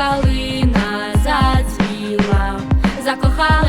калина зацвіла, закохала.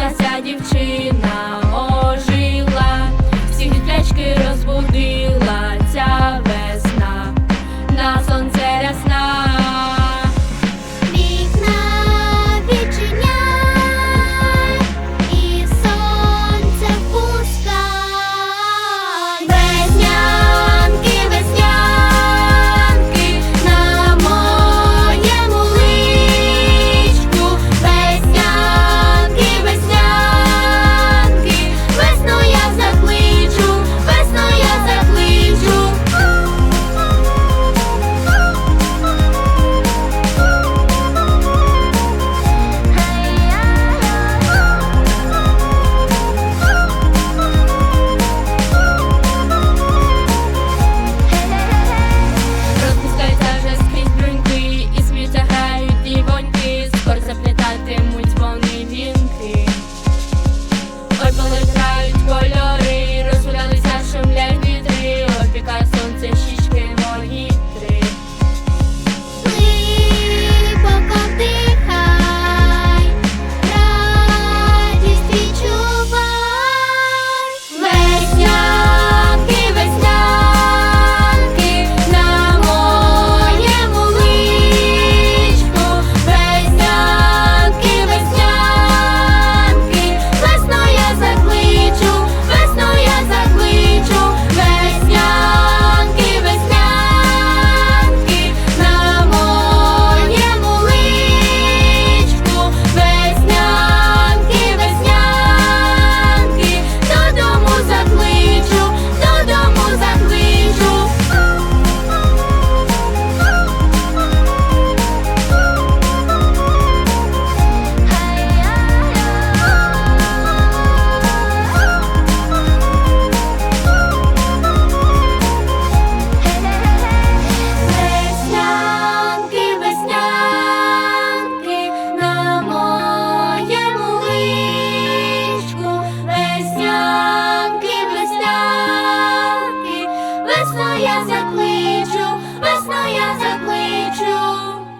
Весно я закличу, весно я закличу.